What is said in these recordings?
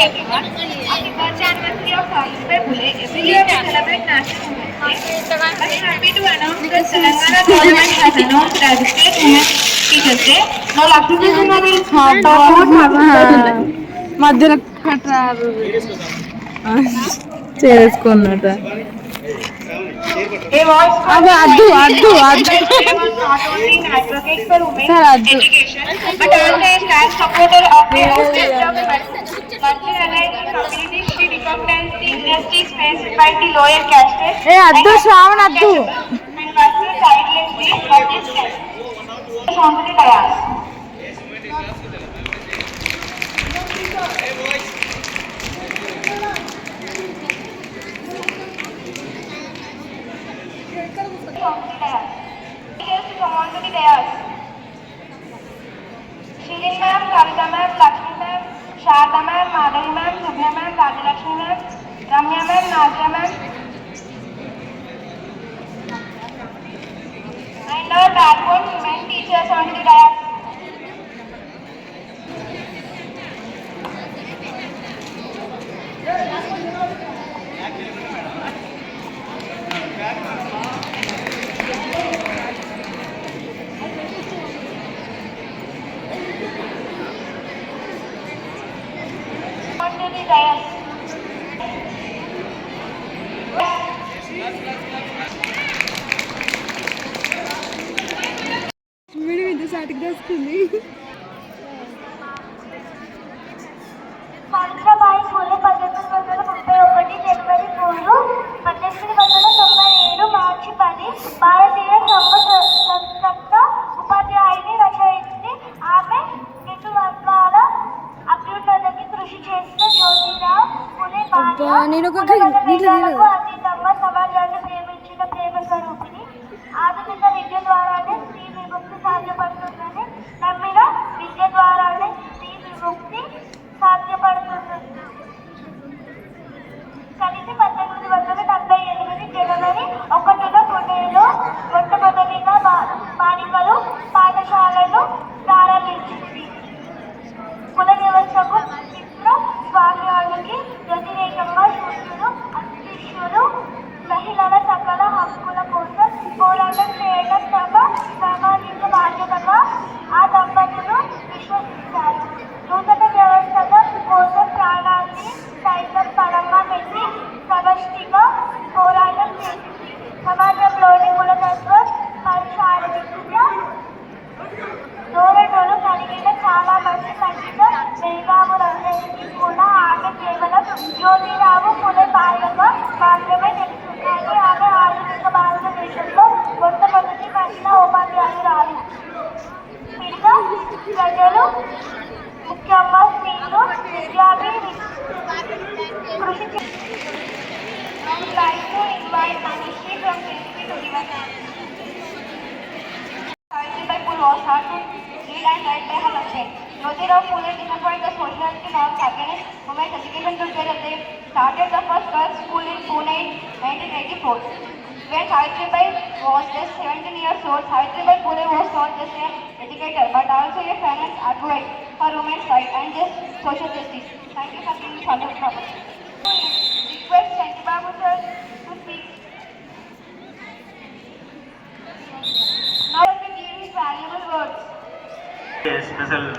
everyone. On the birth anniversary of Savitribai Phule, every year we celebrate National Women's Day. I'm happy to announce that Telangana government has announced as State Women's Teachers Day. Now, Lakshmi will talk about her మధ్యలో కట్టారు చేసుకున్నట A voice for అది అడ్డు అడ్డు అడ్డు was not only an advocate for women's Sir, Addu. education, but also a stand supporter of the aspect of marginalized communities. She recognized the injustice faced by the lower castes ఏ అద్దు శ్రావణ్ అద్దు and worked tirelessly for this cause. On the dais. On the dais. Details to come on to the dais. Shirin ma'am, Kavita ma'am, Lakshmi Sharda ma'am, Madhuri ma'am, Shubhya ma'am, Rajalakshmi ma'am, Ramya ma'am, Nazira ma'am, and our backbone women teachers on the dais. నేను ఒక నీళ్ళు is school in When Savitribai was just 17 years old, Savitribai Pule was not just an educator but also a feminist advocate for women's rights and just social justice. Thank you for being part of the special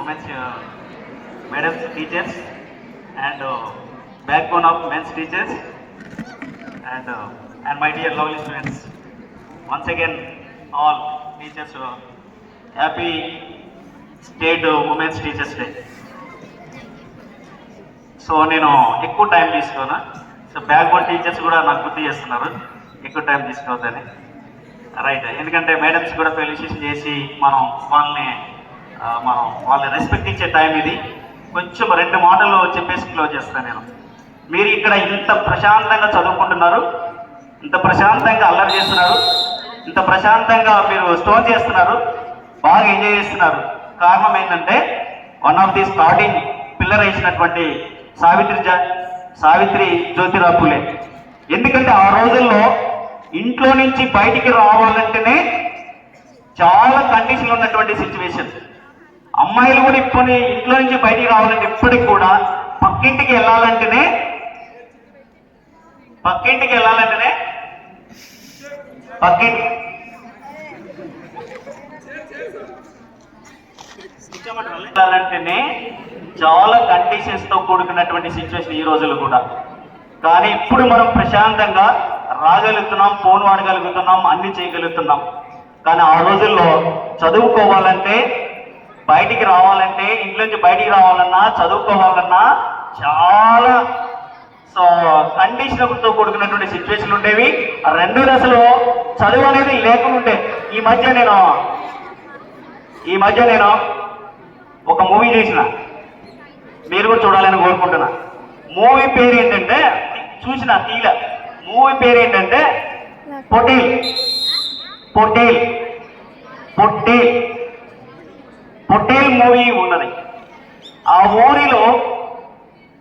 women's madams teachers and backbone of men's teachers and and my dear lovely students once again all teachers happy state women's teachers day so నేను ఎక్కువ time తీసుకోను so backbone teachers కూడా నాకు గుర్తు చేస్తున్నారు ఎక్కువ time తీసుకోవద్దని right ఎందుకంటే మేడమ్స్ కూడా ఫెలిసిషన్ చేసి మనం వాళ్ళని మనం వాళ్ళని రెస్పెక్ట్ ఇచ్చే టైం ఇది కొంచెం రెండు మాటలు చెప్పేసి క్లోజ్ చేస్తాను నేను మీరు ఇక్కడ ఇంత ప్రశాంతంగా చదువుకుంటున్నారు ఇంత ప్రశాంతంగా అల్లరి చేస్తున్నారు ఇంత ప్రశాంతంగా మీరు స్టోర్ చేస్తున్నారు బాగా ఎంజాయ్ చేస్తున్నారు కారణం ఏంటంటే one of the starting pillar వేసినటువంటి సావిత్రి జ సావిత్రి జ్యోతిరాపులే ఎందుకంటే ఆ రోజుల్లో ఇంట్లో నుంచి బయటికి రావాలంటేనే చాలా కండిషన్ ఉన్నటువంటి సిచ్యువేషన్ అమ్మాయిలు కూడా ఇప్పుడు ఇంట్లో నుంచి బయటికి రావాలంటే ఇప్పటికి కూడా పక్కింటికి వెళ్ళాలంటేనే పక్కింటికి వెళ్ళాలంటేనే పక్కింటి వెళ్ళాలంటేనే చాలా కండిషన్స్ తో కూడుకున్నటువంటి సిచ్యువేషన్ ఈ రోజులు కూడా కానీ ఇప్పుడు మనం ప్రశాంతంగా రాగలుగుతున్నాం ఫోన్ వాడగలుగుతున్నాం అన్ని చేయగలుగుతున్నాం కానీ ఆ రోజుల్లో చదువుకోవాలంటే బయటికి రావాలంటే నుంచి బయటికి రావాలన్నా చదువుకోవాలన్నా చాలా సో కండిషన్తో కూడుకున్నటువంటి సిచ్యువేషన్లు ఉండేవి రెండు దశలో చదువు అనేది లేకుండా ఈ మధ్య నేను ఈ మధ్య నేను ఒక మూవీ చేసిన మీరు కూడా చూడాలని కోరుకుంటున్నా మూవీ పేరు ఏంటంటే చూసిన తీల మూవీ పేరు ఏంటంటే పొటీల్ పొటీల్ పొట్టి పొటేల్ మూవీ ఉన్నది ఆ మూవీలో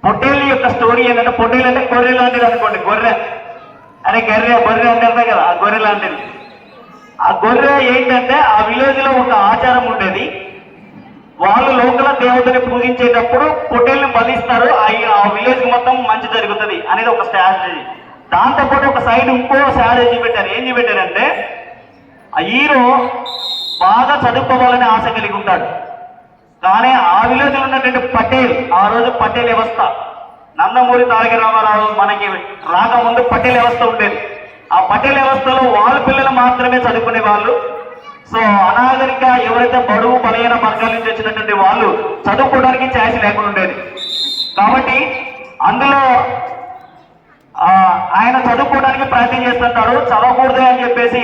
పొటేల్ యొక్క స్టోరీ ఏంటంటే పొటేల్ అంటే గొర్రె లాంటిది అనుకోండి గొర్రె అరే గర్రె గొర్రె అంటారు కదా ఆ గొర్రె లాంటిది ఆ గొర్రె ఏంటంటే ఆ విలేజ్ లో ఒక ఆచారం ఉండేది వాళ్ళు లోకల దేవతని పూజించేటప్పుడు పొటేల్ని బలిస్తారు ఆ విలేజ్ మొత్తం మంచి జరుగుతుంది అనేది ఒక స్ట్రాటజీ దాంతోపాటు ఒక సైడ్ ఇంకో ఏం పెట్టారు ఏం అంటే ఆ హీరో బాగా చదువుకోవాలని ఆశ కలిగి ఉంటాడు కానీ ఆ విలేజ్ ఉన్నటువంటి పటేల్ ఆ రోజు పటేల్ వ్యవస్థ నందమూరి తారక రామారావు మనకి రాకముందు పటేల్ వ్యవస్థ ఉండేది ఆ పటేల్ వ్యవస్థలో వాళ్ళ పిల్లలు మాత్రమే చదువుకునే వాళ్ళు సో అనాగరిక ఎవరైతే బడువు బలహీన వర్గాల నుంచి వచ్చినటువంటి వాళ్ళు చదువుకోవడానికి ఛాయిస్ లేకుండా ఉండేది కాబట్టి అందులో ఆయన చదువుకోవడానికి ప్రయత్నం చేస్తుంటాడు చదవకూడదు అని చెప్పేసి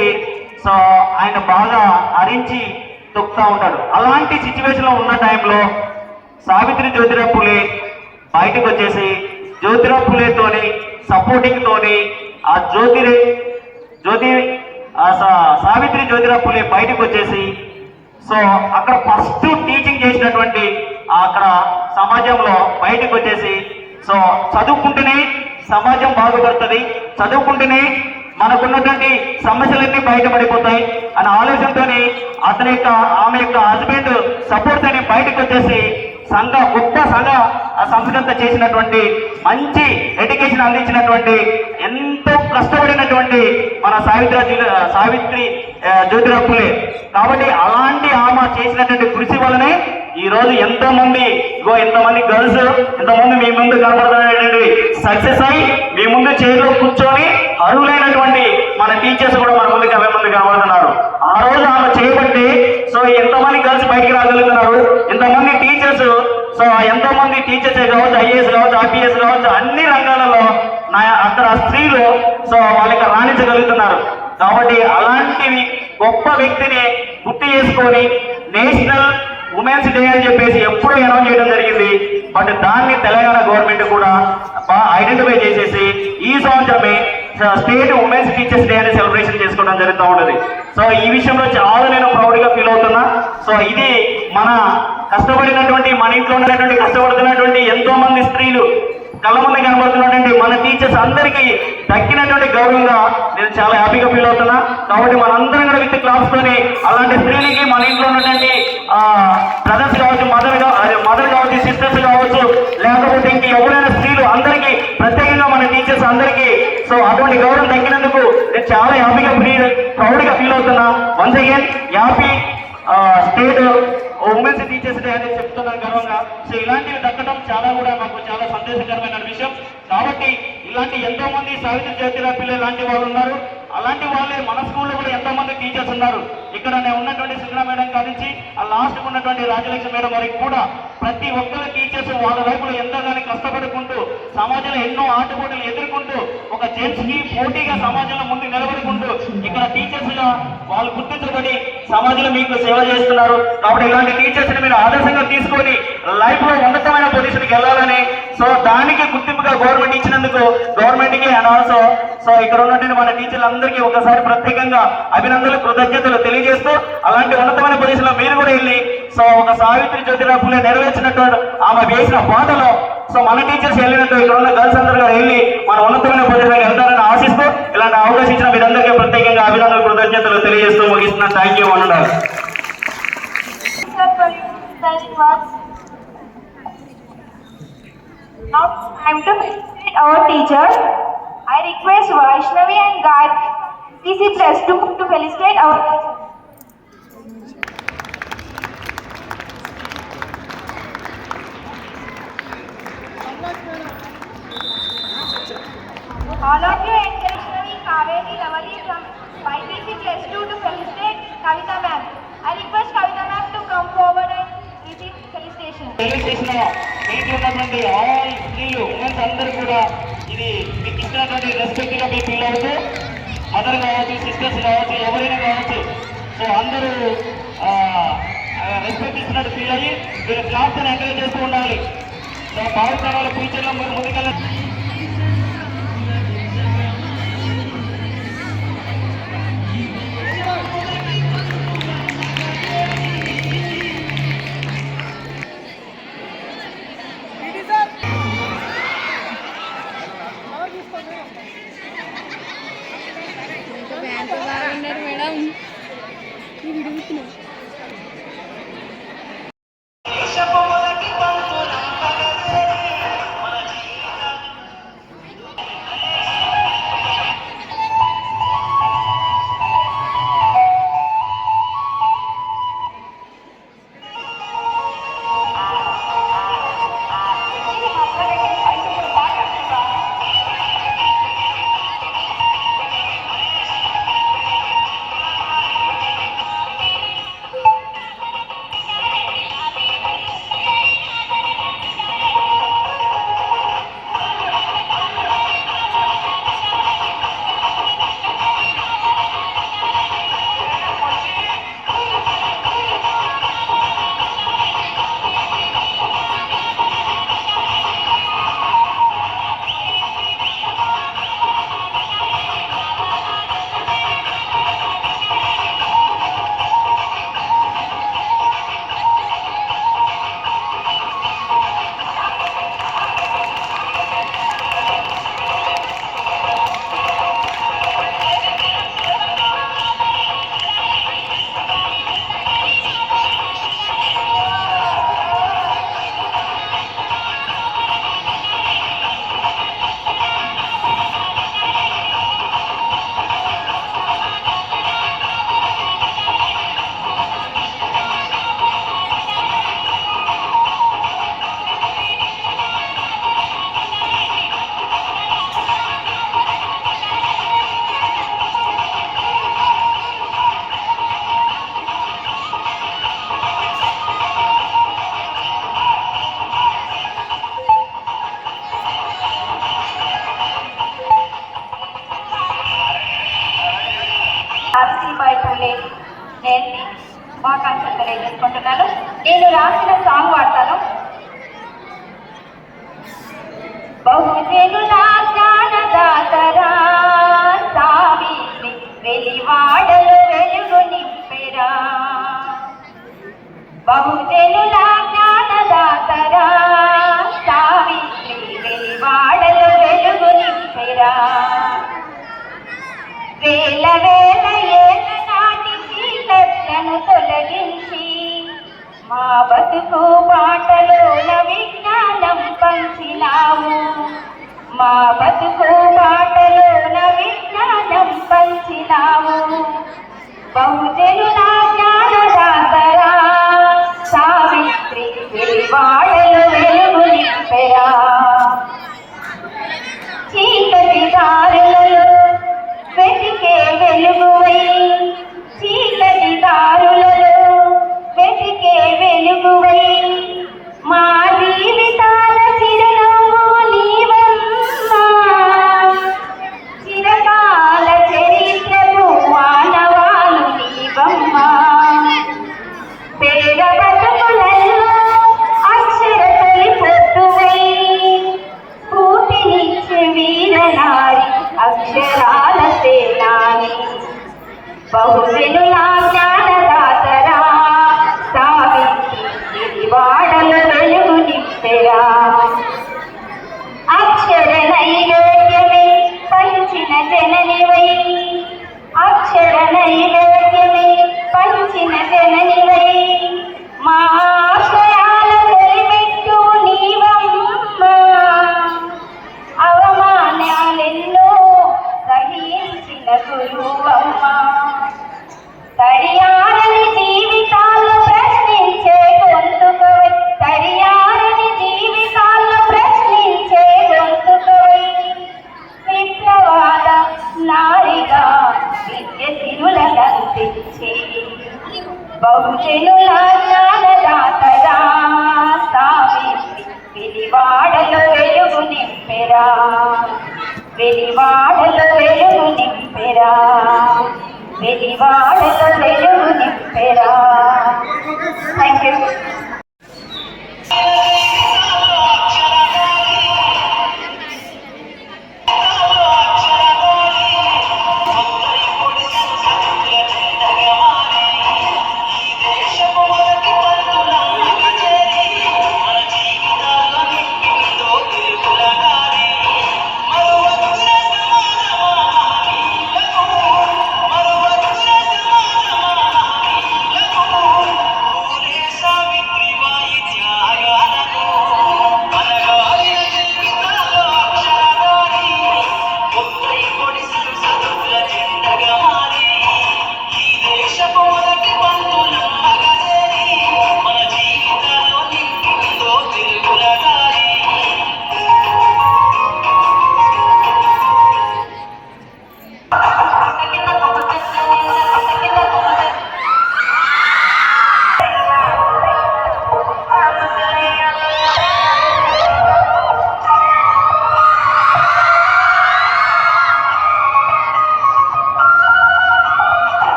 సో ఆయన బాగా అరించి తొక్కుతా ఉంటాడు అలాంటి సిచ్యువేషన్లో ఉన్న టైంలో సావిత్రి జ్యోతిరావు పులే బయటకు వచ్చేసి జ్యోతిరావు పులేతోని సపోర్టింగ్తోని ఆ జ్యోతిరే జ్యోతి సావిత్రి జ్యోతిరావు పులే బయటకు వచ్చేసి సో అక్కడ ఫస్ట్ టీచింగ్ చేసినటువంటి అక్కడ సమాజంలో బయటకు వచ్చేసి సో చదువుకుంటూనే సమాజం బాగుపడుతుంది చదువుకుంటేనే మనకున్నటువంటి సమస్యలన్నీ బయటపడిపోతాయి అనే ఆలోచనతోనే అతని యొక్క ఆమె యొక్క హస్బెండ్ సపోర్ట్ అని బయటకు వచ్చేసి సంఘ గొప్ప సంఘ ఆ సంస్కృత చేసినటువంటి మంచి ఎడ్యుకేషన్ అందించినటువంటి ఎంతో కష్టపడినటువంటి మన సావిత్రి సావిత్రి జ్యోతిరప్పులే కాబట్టి అలాంటి ఆమె చేసినటువంటి కృషి వలనే ఈ రోజు ఎంతమంది ఇగో ఇంతమంది గర్ల్స్ ఇంతమంది మీ ముందు కనపడుతున్నటువంటి సక్సెస్ అయి మీ ముందు చేతిలో కూర్చొని అరువులైనటువంటి మన టీచర్స్ కూడా మన ముందు అవే ముందు కనబడుతున్నారు ఆ రోజు ఆమె చేయబట్టి సో ఎంతమంది గర్ల్స్ బయటికి రాగలుగుతున్నారు ఇంతమంది టీచర్స్ సో మంది టీచర్స్ కావచ్చు ఐఏఎస్ కావచ్చు ఐపీఎస్ కావచ్చు అన్ని రంగాలలో నా అక్కడ స్త్రీలు సో వాళ్ళకి రాణించగలుగుతున్నారు కాబట్టి అలాంటివి గొప్ప వ్యక్తిని గుర్తు చేసుకొని నేషనల్ ఉమెన్స్ డే అని చెప్పేసి ఎప్పుడు అనౌన్స్ చేయడం జరిగింది బట్ దాన్ని తెలంగాణ గవర్నమెంట్ కూడా ఐడెంటిఫై చేసేసి ఈ సంవత్సరమే స్టేట్ ఉమెన్స్ టీచర్స్ డే అని సెలబ్రేషన్ చేసుకోవడం జరుగుతూ ఉన్నది సో ఈ విషయంలో చాలా నేను ప్రౌడ్గా ఫీల్ అవుతున్నా సో ఇది మన కష్టపడినటువంటి మన ఇంట్లో ఉన్నటువంటి కష్టపడుతున్నటువంటి ఎంతో మంది స్త్రీలు కళ్ళ ముందు కనబడుతున్నటువంటి మన టీచర్స్ అందరికీ తగ్గినటువంటి గౌరవంగా నేను చాలా హ్యాపీగా ఫీల్ అవుతున్నా కాబట్టి మనందరం కూడా విత్ క్లాస్ తోని అలాంటి స్త్రీలకి మన ఇంట్లో ఉన్నటువంటి బ్రదర్స్ కావచ్చు మదర్ మదర్ కావచ్చు సిస్టర్స్ కావచ్చు లేకపోతే ఇంక ఎవరైనా స్త్రీలు అందరికీ ప్రత్యేకంగా మన టీచర్స్ అందరికీ సో అటువంటి గౌరవం తగ్గినందుకు నేను చాలా హ్యాపీగా ఫీల్ ప్రౌడ్గా ఫీల్ అవుతున్నా once again happy state women's teachers day అనేది చెప్తున్నాను గర్వంగా సో ఇలాంటివి దక్కడం చాలా కూడా మాకు చాలా సందేశకరమైన విషయం కాబట్టి ఇలాంటి ఎంతో మంది సాహిత్య జాతీయ పిల్లలు లాంటి వాళ్ళు ఉన్నారు అలాంటి వాళ్ళే మన స్కూల్లో కూడా ఎంతో మంది టీచర్స్ ఉన్నారు ఇక్కడ నేను ఉన్నటువంటి సుజనా మేడం కానించి ఆ లాస్ట్ ఉన్నటువంటి రాజలక్ష్మి మేడం వారికి కూడా ప్రతి ఒక్కరు టీచర్స్ వాళ్ళ ఎంతో కానీ కష్టపడుకుంటూ సమాజంలో ఎన్నో ఆటుపోటులు ఎదుర్కొంటూ ఒక జెంట్స్ కి పోటీగా సమాజంలో ముందు నిలబడుకుంటూ ఇక్కడ టీచర్స్ గా వాళ్ళు గుర్తించబడి సమాజంలో మీకు సేవ చేస్తున్నారు కాబట్టి ఇలాంటి టీచర్స్ ని మీరు ఆదర్శంగా తీసుకొని లైఫ్ లో ఉన్నతమైన పొజిషన్ కి వెళ్ళాలని సో దానికి గుర్తింపుగా గవర్నమెంట్ ఇచ్చినందుకు గవర్నమెంట్ కి అండ్ ఆల్సో సో ఇక్కడ ఉన్నటువంటి మన టీచర్లందరికీ ఒకసారి ప్రత్యేకంగా అభినందనలు కృతజ్ఞతలు తెలియజేస్తూ అలాంటి ఉన్నతమైన పొజిషన్ లో మీరు కూడా వెళ్ళి సో ఒక సావిత్రి జ్యోతిరావు పుల్లే నెరవేర్చినట్టు ఆమె వేసిన పాటలో సో మన టీచర్స్ వెళ్ళినట్టు ఇక్కడ ఉన్న గర్ల్స్ అందరూ వెళ్ళి మన ఉన్నతమైన పరిధిలో వెళ్తారని ఆశిస్తూ ఇలాంటి అవకాశం ఇచ్చిన మీరందరికీ ప్రత్యేకంగా అభినందనలు కృతజ్ఞతలు తెలియజేస్తూ ముగిస్తున్నాను థ్యాంక్ యూ అన్నారు I request Vaishnavi and Gayatri CC Plus to, to felicitate our teacher. All of you intentionally Kaveri Lavali from YPC Plus 2 to felicitate Kavita ma'am. I request Kavita ma'am to come forward and visit felicitation. Felicitation మీకు ఉన్నటువంటి all స్త్రీలు women's అందరూ కూడా ఇది మీకు ఇచ్చినటువంటి రెస్పెక్ట్గా మీ పిల్లలతో mother కావచ్చు సిస్టర్స్ కావచ్చు ఎవరైనా కావచ్చు సో అందరూ రెస్పెక్ట్ ఇచ్చినట్టు ఫీల్ అయ్యి మీరు క్లాస్ ఎంకరేజ్ చేస్తూ ఉండాలి பవన్ రావాలి ఫ్యూచర్లో మీరు ముందుకెళ్ళ మేడం ఈ విడుగుతున్నాం మిమ్మల్ని నేను శుభాకాంక్షలు తెలియజేసుకుంటున్నాను నేను రాసిన సాంగ్ వాడతాను బహుజను దాతరా దాతరా వెలుగు తొలగించి మా బతుకు బాటలోన విజ్ఞానం పంచినావు మా బతుకు బాటలోన విజ్ఞానం పంచినావు బహుజనుల జ్ఞానదాతరా సావిత్రి వెలివాడలు వెలుగు నింపయా చీకటి దారులలో వెతికే వెలుగువై చీకటి దారులలో వెతికే వెలుగువై మారి